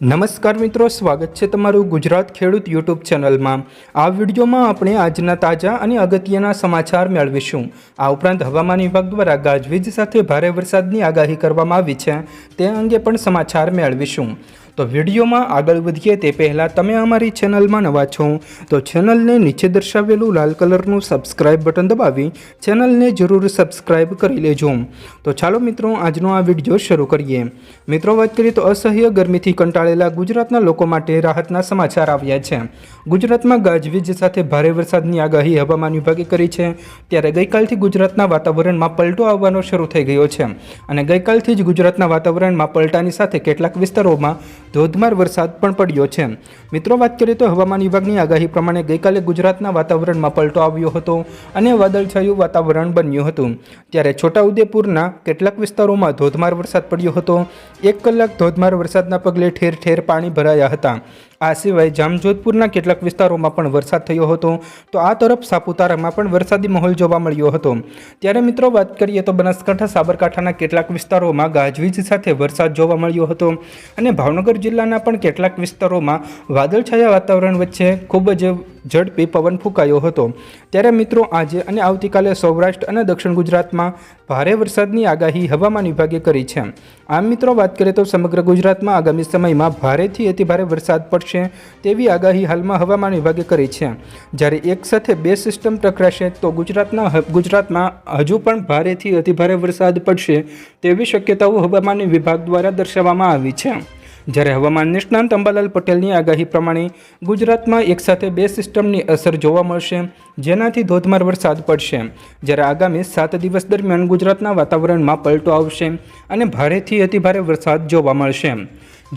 નમસ્કાર મિત્રો, સ્વાગત છે તમારું ગુજરાત ખેડૂત યુટ્યુબ ચેનલમાં. આ વિડીયોમાં આપણે આજના તાજા અને અગત્યના સમાચાર મેળવીશું. આ ઉપરાંત હવામાન વિભાગ દ્વારા ગાજવીજ સાથે ભારે વરસાદની આગાહી કરવામાં આવી છે. તે અંગે પણ સમાચાર મેળવીશું. તો વિડીયોમાં આગળ વધીએ તે પહેલાં તમે અમારી ચેનલમાં નવા છો, તો ચેનલને નીચે દર્શાવેલું લાલ કલરનું સબસ્ક્રાઇબ બટન દબાવી ચેનલને જરૂર સબસ્ક્રાઇબ કરી લેજો. તો ચાલો મિત્રો, આજનો આ વીડિયો શરૂ કરીએ. મિત્રો, વાત કરીએ તો અસહ્ય ગરમીથી કંટાળેલા ગુજરાતના લોકો માટે રાહતના સમાચાર આવ્યા છે. ગુજરાતમાં ગાજવીજ સાથે ભારે વરસાદની આગાહી હવામાન વિભાગે કરી છે. ત્યારે ગઈકાલથી ગુજરાતના વાતાવરણમાં પલટો આવવાનો શરૂ થઈ ગયો છે. અને ગઈકાલથી જ ગુજરાતના વાતાવરણમાં પલટાની સાથે કેટલાક વિસ્તારોમાં ધોધમાર વરસાદ પણ પડ્યો છે. મિત્રો, વાત કરીએ તો હવામાન વિભાગની આગાહી પ્રમાણે ગઈકાલે ગુજરાતના વાતાવરણમાં પલટો આવ્યો હતો અને વાદળછાયું વાતાવરણ બન્યું હતું. ત્યારે છોટાઉદેપુરના કેટલાક વિસ્તારોમાં ધોધમાર વરસાદ પડ્યો હતો. એક કલાક ધોધમાર વરસાદના પગલે ઠેર ઠેર પાણી ભરાયા હતા. આ સિવાય જામજોધપુરના કેટલાક વિસ્તારોમાં પણ વરસાદ થયો હતો. તો આ તરફ સાપુતારામાં પણ વરસાદી માહોલ જોવા મળ્યો હતો. ત્યારે મિત્રો, વાત કરીએ તો બનાસકાંઠા, સાબરકાંઠાના કેટલાક વિસ્તારોમાં ગાજવીજ સાથે વરસાદ જોવા મળ્યો હતો અને ભાવનગર જિલ્લાના પણ કેટલાક વિસ્તારોમાં વાદળછાયા વાતાવરણ વચ્ચે ખૂબ જ ઝડપી પવન ફૂંકાયો હતો. ત્યારે મિત્રો આજે અને આવતીકાલે સૌરાષ્ટ્ર અને દક્ષિણ ગુજરાતમાં ભારે વરસાદની આગાહી હવામાન વિભાગે કરી છે. આમ મિત્રો વાત કરીએ તો સમગ્ર ગુજરાતમાં આગામી સમયમાં ભારેથી અતિભારે વરસાદ પડશે તેવી આગાહી હાલમાં હવામાન વિભાગે કરી છે. જ્યારે એક સાથે બે સિસ્ટમ ટકરાશે તો ગુજરાતના ગુજરાતમાં હજુ પણ ભારેથી અતિભારે વરસાદ પડશે તેવી શક્યતાઓ હવામાન વિભાગ દ્વારા દર્શાવવામાં આવી છે. જ્યારે હવામાન નિષ્ણાંત અંબાલાલ પટેલની આગાહી પ્રમાણે ગુજરાતમાં એકસાથે બે સિસ્ટમની અસર જોવા મળશે, જેનાથી ધોધમાર વરસાદ પડશે. જ્યારે આગામી સાત દિવસ દરમિયાન ગુજરાતના વાતાવરણમાં પલટો આવશે અને ભારેથી અતિભારે વરસાદ જોવા મળશે.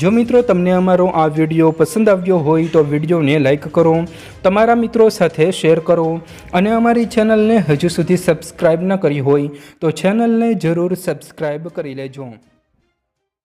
જો મિત્રો તમને અમારો આ વીડિયો પસંદ આવ્યો હોય તો વિડીયોને લાઇક કરો, તમારા મિત્રો સાથે શેર કરો અને અમારી ચેનલને હજુ સુધી સબસ્ક્રાઈબ ન કરી હોય તો ચેનલને જરૂર સબસ્ક્રાઈબ કરી લેજો.